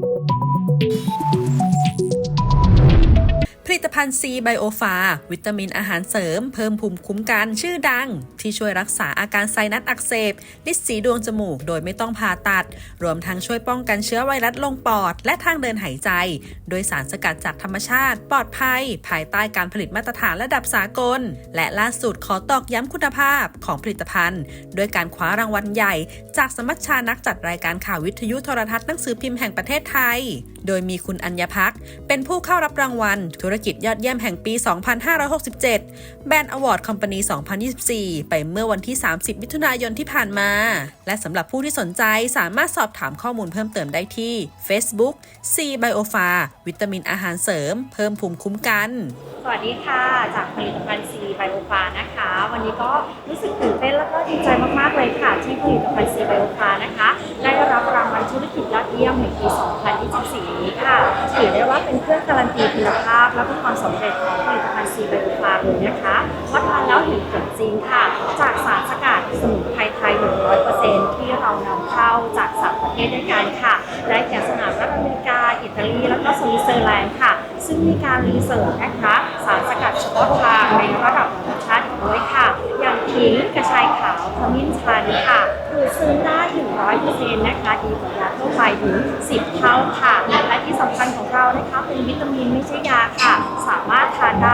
Thank you. ตภัณฑ์ซีไบโอฟาวิตามินอาหารเสริม เพิ่มภูมิคุ้มกันชื่อดัง ที่ช่วยรักษาอาการไซนัสอักเสบลิดสีดวงจมูกโดยไม่ต้องผ่าตัด รวมทั้งช่วยป้องกันเชื้อไวรัสลงปอด และทางเดินหายใจ โดยสารสกัดจากธรรมชาติ ปลอดภัย ภายใต้การผลิตมาตรฐานระดับสากล และล่าสุดขอตอกย้ำคุณภาพของผลิตภัณฑ์ด้วยการคว้ารางวัลใหญ่ จากสมัชชานักจัดรายการข่าววิทยุโทรทัศน์หนังสือพิมพ์แห่งประเทศไทย โดยมีคุณอัญญพักเป็นผู้เข้ารับรางวัลธุรกิจยอดเยี่ยมแห่งปี 2567 แบรนด์อวอร์ดคอมพานี 2024 ไปเมื่อวันที่ 30 มิถุนายนที่ผ่านมา และสำหรับผู้ที่สนใจสามารถสอบถามข้อมูลเพิ่มเติมได้ที่ Facebook C Biopha วิตามินอาหารเสริม เพิ่มภูมิคุ้มกัน สวัสดีค่ะ จากผลิตภัณฑ์ซีไบโอฟานะคะ วันนี้ก็รู้สึกตื่นเต้นแล้วก็ดีใจมากๆเลยค่ะ ที่ผลิตภัณฑ์ซีไบโอฟานะคะ ได้รับรางวัลธุรกิจยอดเยี่ยมแห่งปี 2024 นี้ค่ะถือได้ว่าเป็นเครื่องการันตีคุณภาพามเร็จของผลิตภัณฑ์ซีไบโอฟาเลยนะคะว่าทานแล้วเห็นผลจริงค่ะ จากสารสกัดสมุนไพรไทย 100%ที่เรานำเข้าจากสามประเทศด้วยกันค่ะ ได้แก่สหรัฐอเมริกา อิตาลี แล้วก็สวิตเซอร์แลนด์ค่ะ ซึ่งมีการรีเสิร์ชนะคะสารสกัดเฉพาะทางในระดับนานาชาติด้วยค่ะ อย่างขิงกระชายขาวขมิ้นชันค่ะดูดซึมได้ถึงร้อยเปอร์เซ็นต์นะคะดีกว่ายาทั่วไปถึง 10 เท่าค่ะ และที่สำคัญของเรานะคะเป็นวิตามินไม่ใช่ยาค่ะ สามารถทาน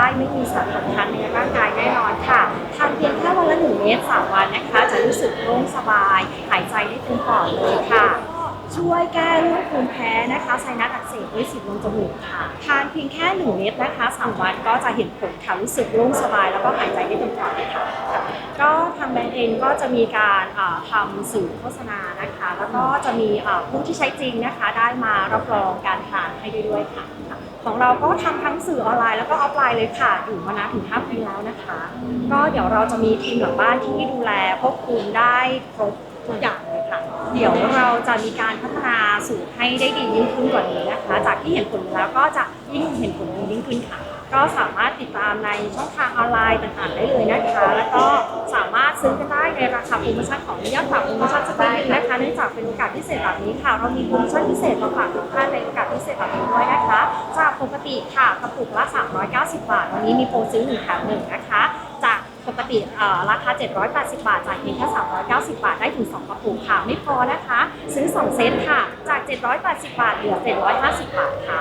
ได้ไม่มีสารตกค้างในร่างกายแน่นอนค่ะทานเพียงแค่วันละหนึ่งเม็ดสามวันนะคะ จะรู้สึกโล่งสบาย หายใจได้เต็มปอดเลยค่ะช่วยแก้เรื่องภูมิแพ้นะคะไซนัสอักเสบด้วยสิบลมจมูกค่ะ ทานเพียงแค่หนึ่งเม็ดนะคะสามวันก็จะเห็นผลค่ะรู้สึกโล่งสบายแล้วก็หายใจได้เต็มปอดเลยค่ะ แบรนด์เองก็จะมีการทำสื่อโฆษณานะคะ แล้วก็จะมีผู้ที่ใช้จริงนะคะ ได้มารับรองการทานให้ด้วยค่ะ ของเราก็ทำทั้งสื่อออนไลน์แล้วก็ออฟไลน์เลยค่ะ อยู่มานานถึง5ปีแล้วนะคะ ก็เดี๋ยวเราจะมีทีมหลังบ้านที่ดูแลควบคุมได้ครบ ทุกอย่างเลยค่ะ เดี๋ยวเราจะมีการพัฒนาสูตรให้ได้ดียิ่งขึ้นกว่านี้นะคะ จากที่เห็นผลแล้วก็จะยิ่งเห็นผลยิ่งขึ้นค่ะ ก็สามารถติดตามในช่องทางออนไลน์ต่างๆได้เลยนะคะ แล้วก็สามารถซื้อกันได้ในราคาโปรโมชั่นของยอดฝากโปรโมชั่นสักนิดนึงนะคะเนื่องจากเป็นโอกาสพิเศษแบบนี้ค่ะ เรามีโปรโมชั่นพิเศษมาฝากทุกท่านในโอกาสพิเศษแบบนี้ด้วยนะคะ จากปกติค่ะกระปุกละ 390 บาท วันนี้มีโปรซื้อ1แถม1นะคะ ปกติราคา 780 บาท จ่ายเพียงแค่390 บาท ได้ถึง 2 กระปุกค่ะ ไม่พอนะคะ ซื้อ 2 เซตค่ะ จาก 780 บาท เหลือ 750 บาทค่ะ